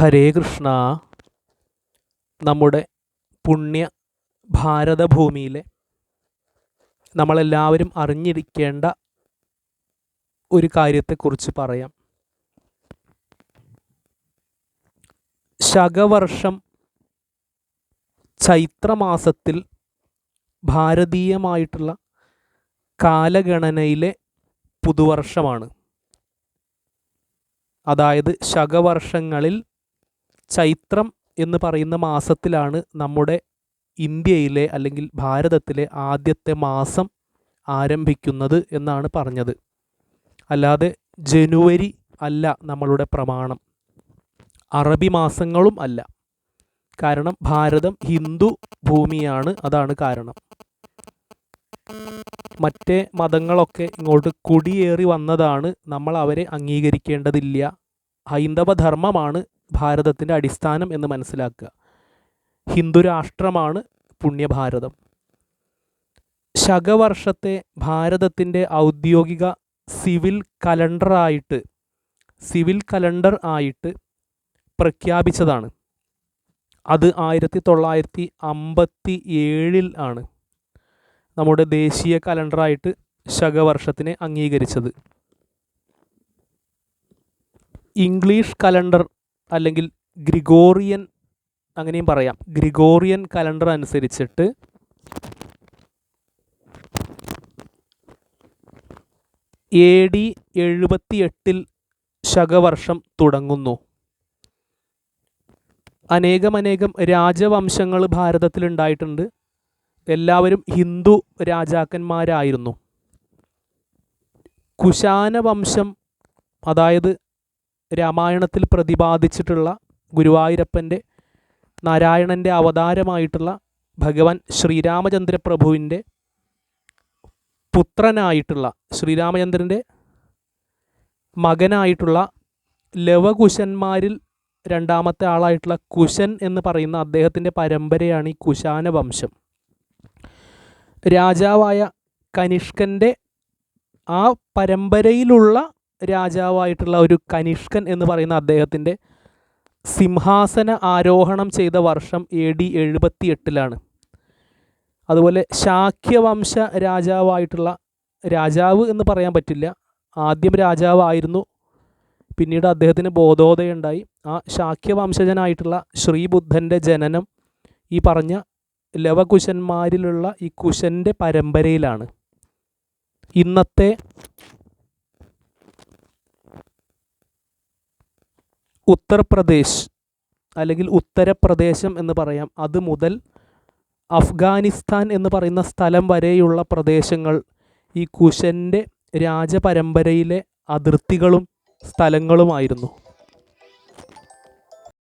ഹരേ കൃഷ്ണ. നമ്മുടെ പുണ്യ ഭാരതഭൂമിയിലെ നമ്മളെല്ലാവരും അറിഞ്ഞിരിക്കേണ്ട ഒരു കാര്യത്തെക്കുറിച്ച് പറയാം. ശകവർഷം ചൈത്രമാസത്തിൽ ഭാരതീയമായിട്ടുള്ള കാലഗണനയിലെ പുതുവർഷമാണ്. അതായത് ശകവർഷങ്ങളിൽ ചൈത്രം എന്ന് പറയുന്ന മാസത്തിലാണ് നമ്മുടെ ഇന്ത്യയിലെ അല്ലെങ്കിൽ ഭാരതത്തിലെ ആദ്യത്തെ മാസം ആരംഭിക്കുന്നത് എന്നാണ് പറഞ്ഞത്. അല്ലാതെ ജനുവരി അല്ല നമ്മളുടെ പ്രമാണം. അറബി മാസങ്ങളും അല്ല. കാരണം ഭാരതം ഹിന്ദു ഭൂമിയാണ് അതാണ് കാരണം. മറ്റേ മതങ്ങളൊക്കെ ഇങ്ങോട്ട് കുടിയേറി വന്നതാണ് നമ്മൾ അവരെ അംഗീകരിക്കേണ്ടതില്ല. ഹൈന്ദവ ധർമ്മമാണ് ഭാരതത്തിന്റെ അടിസ്ഥാനം എന്ന് മനസ്സിലാക്കുക. ഹിന്ദുരാഷ്ട്രമാണ് പുണ്യഭാരതം. ശകവർഷത്തെ ഭാരതത്തിന്റെ ഔദ്യോഗിക സിവിൽ കലണ്ടറായിട്ട് സിവിൽ കലണ്ടർ ആയിട്ട് പ്രഖ്യാപിച്ചതാണ്. അത് ആയിരത്തി തൊള്ളായിരത്തി അമ്പത്തി ഏഴിൽ ആണ് നമ്മുടെ ദേശീയ കലണ്ടറായിട്ട് ശകവർഷത്തിനെ അംഗീകരിച്ചത്. ഇംഗ്ലീഷ് കലണ്ടർ അല്ലെങ്കിൽ ഗ്രിഗോറിയൻ അങ്ങനെയും പറയാം. ഗ്രിഗോറിയൻ കലണ്ടർ അനുസരിച്ചിട്ട് എ ഡി എഴുപത്തി എട്ടിൽ ശകവർഷം തുടങ്ങുന്നു. അനേകമനേകം രാജവംശങ്ങൾ ഭാരതത്തിലുണ്ടായിട്ടുണ്ട്. എല്ലാവരും ഹിന്ദു രാജാക്കന്മാരായിരുന്നു. കുശാന വംശം അതായത് രാമായണത്തിൽ പ്രതിപാദിച്ചിട്ടുള്ള ഗുരുവായൂരപ്പന്റെ നാരായണന്റെ അവതാരമായിട്ടുള്ള ഭഗവാൻ ശ്രീരാമചന്ദ്ര പ്രഭുവിന്റെ പുത്രനായിട്ടുള്ള ശ്രീരാമചന്ദ്രന്റെ മകനായിട്ടുള്ള ലവകുശന്മാരിൽ രണ്ടാമത്തെ ആളായിട്ടുള്ള കുശൻ എന്ന് പറയുന്ന അദ്ദേഹത്തിന്റെ പരമ്പരയാണ് ഈ കുശാന വംശം. രാജാവായ കനിഷ്കന്റെ ആ പരമ്പരയിലുള്ള രാജാവായിട്ടുള്ള ഒരു കനിഷ്കൻ എന്ന് പറയുന്ന അദ്ദേഹത്തിന്റെ സിംഹാസന ആരോഹണം ചെയ്ത വർഷം എ ഡി എഴുപത്തി എട്ടിലാണ് അതുപോലെ ശാക്യവംശ രാജാവായിട്ടുള്ള രാജാവ് എന്ന് പറയാൻ പറ്റില്ല. ആദ്യം രാജാവായിരുന്നു. പിന്നീട് അദ്ദേഹത്തിന് ബോധോദയുണ്ടായി ആ ശാക്യവംശജനായിട്ടുള്ള ശ്രീബുദ്ധന്റെ ജനനം ഈ പറഞ്ഞ ലവകുശന്മാരിലുള്ള ഈ കുശന്റെ പരമ്പരയിലാണ്. ഇന്നത്തെ ഉത്തർപ്രദേശ് അല്ലെങ്കിൽ ഉത്തരപ്രദേശം എന്ന് പറയാം. അത് മുതൽ അഫ്ഗാനിസ്ഥാൻ എന്ന് പറയുന്ന സ്ഥലം വരെയുള്ള പ്രദേശങ്ങൾ ഈ കുശന്റെ രാജപരമ്പരയിലെ അതിർത്തികളും സ്ഥലങ്ങളുമായിരുന്നു.